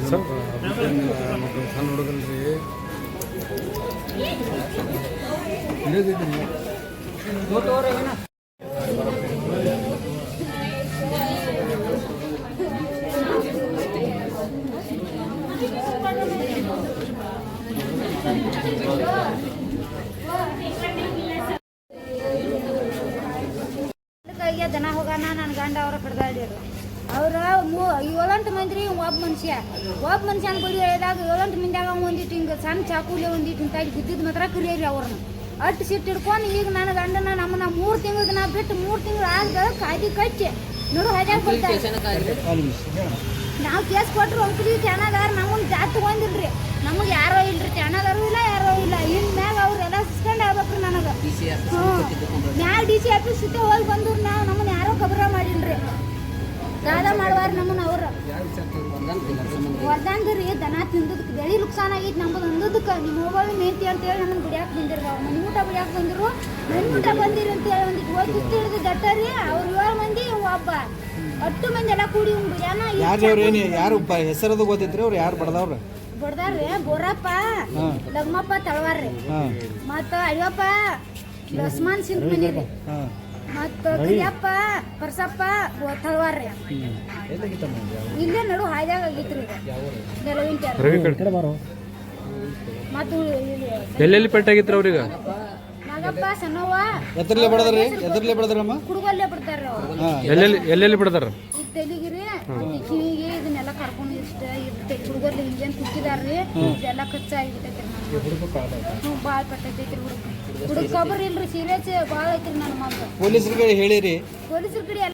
ಸ್ವಲ್ಪ ಮಕ್ಕಳು ಸಣ್ಣ ಹುಡುಗಲ್ರಿ ಇಳಿದಿದ್ದೀನಿ ಕೈಗೆ ದನ ಹೋಗೋಣ ನನ್ನ ಗಂಡ ಅವ್ರ ಕಡ್ದಾಡಿರು ಅವ್ರ ಮೂ ಏಳೆಂಟು ಮಂದಿ ಒಬ್ಬ ಮನುಷ್ಯ. ಒಬ್ಬ ಮನುಷ್ಯನ ಬಡಿ ಹೇಳಿದಾಗ ಏಳೆಂಟು ಮಂದಿಯಾಗ ಒಂದಿಟ್ಟು ಹಿಂಗೆ ಸಣ್ಣ ಚಾಕುಲಿ ಒಂದಿಟ್ಟು ತಾಯಿ ಬಿದ್ದಿದ್ದು ಮಾತ್ರ ಕರಿಯರಿ ಅವ್ರನ್ನ. ಅಟ್ಟು ಸಿಟ್ಟು ಹಿಡ್ಕೊಂಡು ಈಗ ನನ್ನ ಗಂಡನ ನಮ್ಮನ್ನ ಮೂರು ತಿಂಗಳು ದಿನ ಬಿಟ್ಟು ಮೂರು ತಿಂಗಳು ಆದ ಕಾಯ್ದು ಕಚ್ಚಿ ನೋಡು ಹಜಾರ್ ಕೊಡ್ತಾರೆ ನಾವು ಕೇಸ್ ಕೊಟ್ಟರು ಹೋಗ್ತೀವಿ ಚೆನ್ನಾಗಾರ ನಮ್ಮನ್ನು ಡಿ ಸಿ ಆಫೀಸ್ ಸುತ್ತ ಹೋಗಿ ಬಂದ್ರು ನಾವು ನಮ್ಮನ್ನ ಯಾರೋ ಕಬರ ಮಾಡಿಲ್ರಿ. ದಾದ ಮಾಡುವಾರ ನಮ್ಮನ್ನ ಅವ್ರು. ಹೊರ್ದಂಗ್ರಿ ದನ ತಿಂದದಕ್ಕೆ ಬೆಳಿ ನುಕ್ಸಾನ ಆಗಿತ್ತು ನಮ್ಮದು ಅಂದದಕ್ಕೆ ನಿಮ್ಮ ಹೋಗೋದು ಮೇಂತಿ ಅಂತೇಳಿ ನಮ್ಮನ್ನ ಬಿಡ್ಯಾಕ ಬಂದಿರ ಮನೆ ಊಟ ಬಿಡ್ಯಾಕ ಬಂದ್ರು. ಮನೆ ಊಟ ಬಂದಿರಿ ಅಂತೇಳಿ ಹೇಳಿ ಹೋಗಿ ಕುಸ್ತಿ ಹಿಡಿದು ದಟ್ಟರಿ. ಅವ್ರು ಏಳು ಮಂದಿ ಒಬ್ಬ ಹತ್ತು ಮಂದಿ ಎಲ್ಲ ಕೂಡಿ ಒಂದು ಬಿಡ್ಯಾನ ಯಾರು ಅವ್ರು ಯಾರು ಹೆಸರದು ಗೊತ್ತೈತ್ರಿ ಅವ್ರು ಯಾರು ಬಡದವ್ರ? ಬಡದಾರ್ರಿ ಬೋರಪ್ಪ ಲಗ್ಮಪ್ಪ ತಳವಾರ್ರಿ. ಮತ್ತ ಅಯ್ಯಪ್ಪ ಲಸ್ಮಾನ್ ಸಿಂಗ್ ಮನೆ ಮತ್ತ ಕರಿಯಪ್ಪ ಪರ್ಸಪ್ಪ ತಳವಾರ್ರಿ ಇಲ್ಲೇ ನಡು ಹಾಯ್ದಾಗ ಆಗಿತ್ತು ರವಿ ಕಡೆ. ಮತ್ತು ಎಲ್ಲೆಲ್ಲಿ ಪೆಟ್ಟಾಗಿತ್ತು ಅವ್ರಿಗೆ? ನಾಗಪ್ಪ ಸಣ್ಣವ್ವ. ಎತ್ತರ್ಲೆ ಬಡದ್ರಿ? ಎತ್ತರ್ಲೆ ಬಡದ್ರಮ್ಮ? ಕುಡುಗಲ್ಲೇ ಹಾಂ. ಎಲ್ಲೆಲ್ಲಿ ಎಲ್ಲೆಲ್ಲಿ ಬಿಡದಾರ ತೆಲಿಗಿರಿ ಕಿವಿಗೆ ಇದನ್ನೆಲ್ಲ ಕರ್ಕೊಂಡು ಇಷ್ಟ ಇರ್ತೈತಿ ಹುಡುಗರ್ಲಿ ಹಿಂಗೇನ್ ಕುಕ್ಕಿದಾರ್ರಿ ಇದೆಲ್ಲ ಖರ್ಚಾಗಿ ಆಗಿಬಿಟ್ಟೈತ್ರಿ ಪಟ್ಟೈತಿ ಭಾಳ ಪಟ್ಟೈತೈತ್ರಿ ಹುಡುಗ. ಹುಡುಗ ಖಬರ್ ಇಲ್ರಿ ಸೀರಿಯಸ್ ಭಾಳ ಐತ್ರಿ ನನ್ನ ಮಗ ಪೊಲೀಸರಿಗೆ ಹೇಳಿರಿ ಪೊಲೀಸರ ಕಡೆ ಎಲ್ಲ